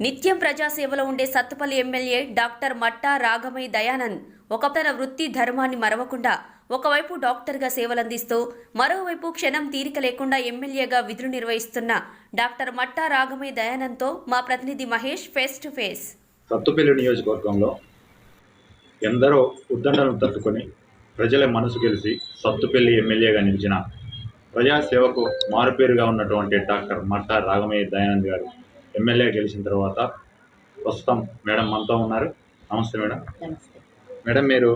నిత్యం ప్రజాసేవలో ఉండే సత్తుపల్లి ఎమ్మెల్యే డాక్టర్ మట్టా రాఘమయ్య దయానంద్ ఒక తన వృత్తి ధర్మాన్ని మరవకుండా ఒకవైపు డాక్టర్గా సేవలందిస్తూ మరోవైపు క్షణం తీరిక లేకుండా ఎమ్మెల్యేగా విధులు నిర్వహిస్తున్న డాక్టర్ మట్టా రాఘమయ్య దయానంద్తో మా ప్రతినిధి Mahesh face to face. Sathupalli నియోజకవర్గంలో ఎందరో ఉద్దండలను తట్టుకొని ప్రజల మనసు గెలిచి సత్తుపల్లి ఎమ్మెల్యేగా నిలిచిన ప్రజాసేవకు మారుపేరుగా ఉన్నటువంటి డాక్టర్ మట్టా రాఘమయ్య దయానంద్ గారు ఎమ్మెల్యే గెలిచిన తర్వాత ప్రస్తుతం మేడం మనతో ఉన్నారు. నమస్తే మేడం. నమస్తే. మేడం మీరు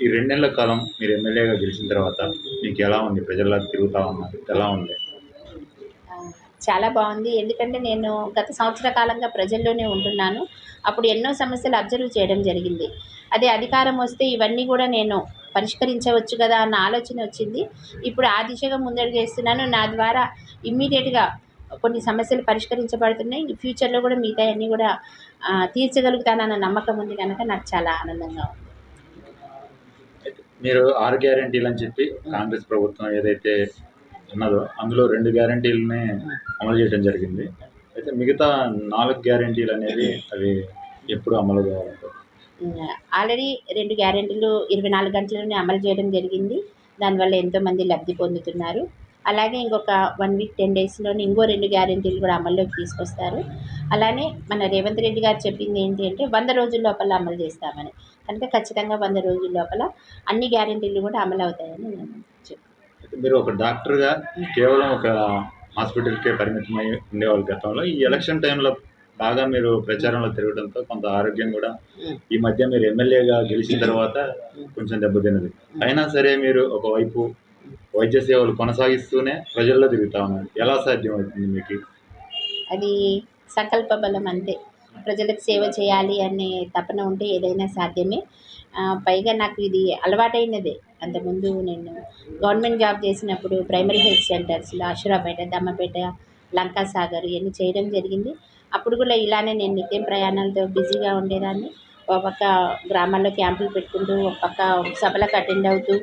ఈ రెండేళ్ళ కాలం మీరు ఎమ్మెల్యేగా గెలిచిన తర్వాత మీకు ఎలా ఉంది? ప్రజల్లో తిరుగుతా ఉన్నారు. ఎలా ఉంది? చాలా బాగుంది. ఎందుకంటే నేను గత సంవత్సర కాలంగా ప్రజల్లోనే ఉంటున్నాను. అప్పుడు ఎన్నో సమస్యలు అబ్జర్వ్ చేయడం జరిగింది. అదే అధికారం వస్తే ఇవన్నీ కూడా నేను పరిష్కరించవచ్చు కదా అన్న ఆలోచన వచ్చింది. ఇప్పుడు ఆ దిశగా ముందడుగు వేస్తున్నాను. నా ద్వారా ఇమ్మీడియట్గా కొన్ని సమస్యలు పరిష్కరించబడుతున్నాయి. ఫ్యూచర్లో కూడా మిగతా అన్నీ కూడా తీర్చగలుగుతానన్న నమ్మకం ఉంది కనుక నాకు చాలా ఆనందంగా ఉంది. మీరు ఆరు గ్యారంటీలు అని చెప్పి కాంగ్రెస్ ప్రభుత్వం ఏదైతే ఉన్నదో అందులో రెండు గ్యారంటీలని అమలు చేయడం జరిగింది. అయితే మిగతా నాలుగు గ్యారంటీలు అనేవి అవి ఎప్పుడు అమలు కావాలి ఆల్రెడీ రెండు గ్యారెంటీలు ఇరవై నాలుగు గంటల్లోనే అమలు చేయడం జరిగింది. దానివల్ల ఎంతోమంది లబ్ధి పొందుతున్నారు. అలాగే ఇంకొక వన్ వీక్ టెన్ డేస్లోనే ఇంకో రెండు గ్యారెంటీలు కూడా అమల్లోకి తీసుకొస్తారు. అలానే మన రేవంత్ రెడ్డి గారు చెప్పింది ఏంటి అంటే వంద రోజుల లోపల అమలు చేస్తామని. కనుక ఖచ్చితంగా వంద రోజుల లోపల అన్ని గ్యారెంటీలు కూడా అమలు అవుతాయని నేను మీరు ఒక డాక్టర్గా కేవలం ఒక హాస్పిటల్కే పరిమితమై ఉండేవాళ్ళు గతంలో. ఈ ఎలక్షన్ టైంలో బాగా మీరు ప్రచారంలో తిరగడంతో కొంత ఆరోగ్యం కూడా ఈ మధ్య మీరు ఎమ్మెల్యేగా గెలిచిన తర్వాత కొంచెం దెబ్బతిన్నది. అయినా సరే మీరు ఒకవైపు వైద్య సేవలు కొనసాగిస్తూనే ప్రజల్లో తిరుగుతా ఉన్నారు. ఎలా సాధ్యమవుతుంది మీకు? అది సంకల్ప బలం అంతే. ప్రజలకు సేవ చేయాలి అనే తపన ఉంటే ఏదైనా సాధ్యమే. పైగా నాకు ఇది అలవాటైనదే. అంతకుముందు నేను గవర్నమెంట్ జాబ్ చేసినప్పుడు ప్రైమరీ హెల్త్ సెంటర్స్లో అషురాపేట దమ్మపేట లంకాసాగర్ ఇవన్నీ చేయడం జరిగింది. అప్పుడు కూడా ఇలానే నేను నిత్యం ప్రయాణాలతో బిజీగా ఉండేదాన్ని. ఒక పక్క గ్రామాల్లో క్యాంపులు పెట్టుకుంటూ ఒక పక్క సభలకు అటెండ్ అవుతూ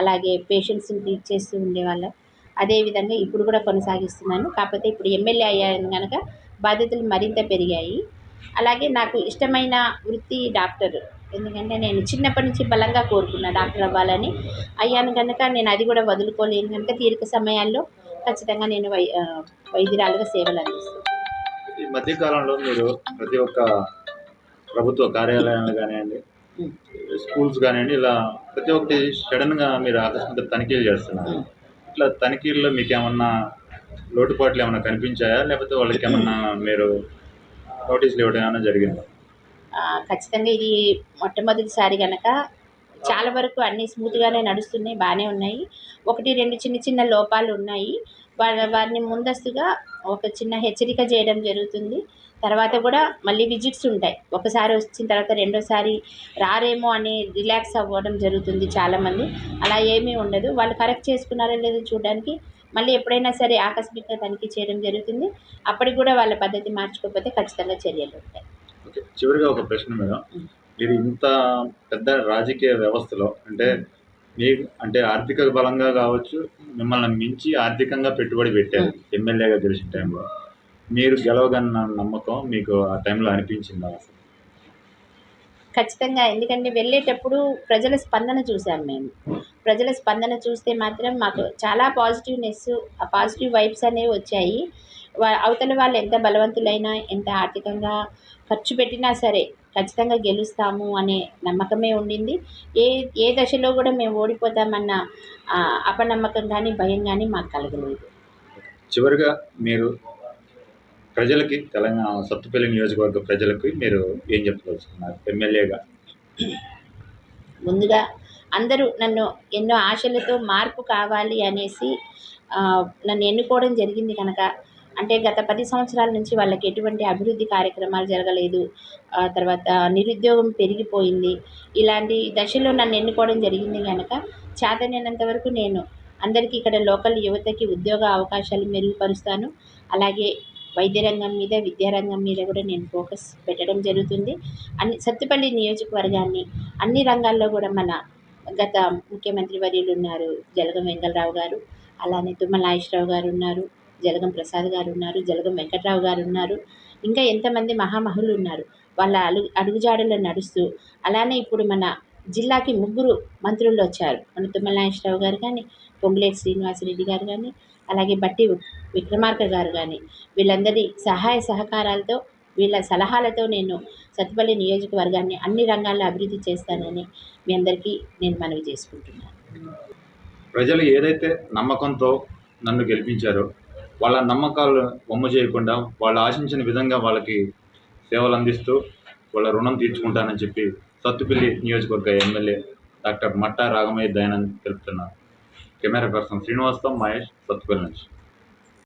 అలాగే పేషెంట్స్ని ట్రీట్ చేస్తూ ఉండేవాళ్ళం. అదేవిధంగా ఇప్పుడు కూడా కొనసాగిస్తున్నాను. కాకపోతే ఇప్పుడు ఎమ్మెల్యే అయ్యాను కనుక బాధ్యతలు మరింత పెరిగాయి. అలాగే నాకు ఇష్టమైన వృత్తి డాక్టర్ ఎందుకంటే నేను చిన్నప్పటి నుంచి బలంగా కోరుకున్నా డాక్టర్ అవ్వాలని అయ్యాను కనుక నేను అది కూడా వదులుకోలేను కనుక తీరిక సమయాల్లో ఖచ్చితంగా నేను వై వైద్యురాలుగా సేవలు అందిస్తాను. ఈ మధ్య కాలంలో మీరు ప్రతి ఒక్క ప్రభుత్వ కార్యాలయాలు కానివ్వండి. స్కూల్స్ కానివ్వండి ఇలా ప్రతి ఒక్కటి సడన్గా మీరు ఆకస్మిక తనిఖీలు చేస్తున్నారు. ఇట్లా తనిఖీల్లో మీకు ఏమన్నా లోటుపాట్లు ఏమైనా కనిపించాయా? లేకపోతే వాళ్ళకి ఏమన్నా మీరు నోటీసులు ఇవ్వడం ఏమైనా జరిగిందా? ఖచ్చితంగా ఇది మొట్టమొదటిసారి కనుక చాలా వరకు అన్నీ స్మూత్గానే నడుస్తున్నాయి బాగానే ఉన్నాయి. ఒకటి రెండు చిన్న చిన్న లోపాలు ఉన్నాయి. వారిని ముందస్తుగా ఒక చిన్న హెచ్చరిక చేయడం జరుగుతుంది. తర్వాత కూడా మళ్ళీ విజిట్స్ ఉంటాయి. ఒకసారి వచ్చిన తర్వాత రెండోసారి రారేమో అని రిలాక్స్ అవ్వడం జరుగుతుంది చాలామంది. అలా ఏమీ ఉండదు. వాళ్ళు కరెక్ట్ చేసుకున్నారో లేదో చూడడానికి మళ్ళీ ఎప్పుడైనా సరే ఆకస్మికంగా తనిఖీ చేయడం జరుగుతుంది. అప్పటికి కూడా వాళ్ళ పద్ధతి మార్చుకోకపోతే ఖచ్చితంగా చర్యలు ఉంటాయి. చివరిగా ఒక ప్రశ్న మేడం. మీరు ఇంత పెద్ద రాజకీయ వ్యవస్థలో అంటే మీ అంటే ఆర్థిక బలంగా కావచ్చు మిమ్మల్ని మించి ఆర్థికంగా పెట్టుబడి పెట్టారు ఎమ్మెల్యేగా గెలిచిన టైంలో. మీరు గెలవగన్న నమ్మకం మీకు ఆ టైంలో అనిపించిందా? అసలు ఖచ్చితంగా. ఎందుకంటే వెళ్ళేటప్పుడు ప్రజల స్పందన చూసాం మేము. ప్రజల స్పందన చూస్తే మాత్రం మాకు చాలా పాజిటివ్నెస్ ఆ పాజిటివ్ వైబ్స్ అనేవి వచ్చాయి. అవతల వాళ్ళు ఎంత బలవంతులైనా ఎంత ఆర్థికంగా ఖర్చు పెట్టినా సరే ఖచ్చితంగా గెలుస్తాము అనే నమ్మకమే ఉండింది. ఏ ఏ దశలో కూడా మేము ఓడిపోతామన్న అపనమ్మకం కానీ భయం కానీ మాకు కలగలేదు. చివరిగా మీరు ప్రజలకి తెలంగాణ సత్తుపల్లి నియోజకవర్గ ప్రజలకి మీరు ఏం చెప్పదలుచుకున్నారు? ఎమ్మెల్యేగా. ముందుగా అందరూ నన్ను ఎన్నో ఆశలతో మార్పు కావాలి అనేసి నన్ను ఎన్నుకోవడం జరిగింది కనుక అంటే గత పది సంవత్సరాల నుంచి వాళ్ళకి ఎటువంటి అభివృద్ధి కార్యక్రమాలు జరగలేదు. తర్వాత నిరుద్యోగం పెరిగిపోయింది. ఇలాంటి దశలో నన్ను ఎన్నుకోవడం జరిగింది కనుక చేతనైనంత వరకు నేను అందరికీ ఇక్కడ లోకల్ యువతకి ఉద్యోగ అవకాశాలు మెరుగుపరుస్తాను. అలాగే వైద్య రంగం మీద విద్యారంగం మీద కూడా నేను ఫోకస్ పెట్టడం జరుగుతుంది. అన్ని సత్తుపల్లి నియోజకవర్గాన్ని అన్ని రంగాల్లో కూడా మన గత ముఖ్యమంత్రి వర్యులు ఉన్నారు. జలగం వెంగళరావు గారు అలానే తుమ్మల నాగేశ్వరరావు గారు ఉన్నారు. జలగం ప్రసాద్ గారు ఉన్నారు జలగం వెంకట్రావు గారు ఉన్నారు ఇంకా ఎంతమంది మహామహులు ఉన్నారు. వాళ్ళ అడుగు అడుగుజాడలో నడుస్తూ అలానే ఇప్పుడు మన జిల్లాకి ముగ్గురు మంత్రులు వచ్చారు. మన తుమ్మల నాగేశ్వరరావు గారు కానీ పొంగులేటి శ్రీనివాసరెడ్డి గారు కానీ అలాగే బట్టి విక్రమార్క గారు కానీ వీళ్ళందరి సహాయ సహకారాలతో వీళ్ళ సలహాలతో నేను సత్తుపల్లి నియోజకవర్గాన్ని అన్ని రంగాల్లో అభివృద్ధి చేస్తానని మీ అందరికీ నేను మనవి చేసుకుంటున్నాను. ప్రజలు ఏదైతే నమ్మకంతో నన్ను గెలిపించారో వాళ్ళ నమ్మకాలు బొమ్మ చేయకుండా వాళ్ళు ఆశించిన విధంగా వాళ్ళకి సేవలు అందిస్తూ వాళ్ళ రుణం తీర్చుకుంటానని చెప్పి సత్తుపల్లి నియోజకవర్గ ఎమ్మెల్యే డాక్టర్ మట్టా రాగమయ్య దయానంద్ తెలుపుతున్నారు. కెమెరా పర్సన్ శ్రీనివాసం మహేష్ సత్తుపల్లి నుంచి.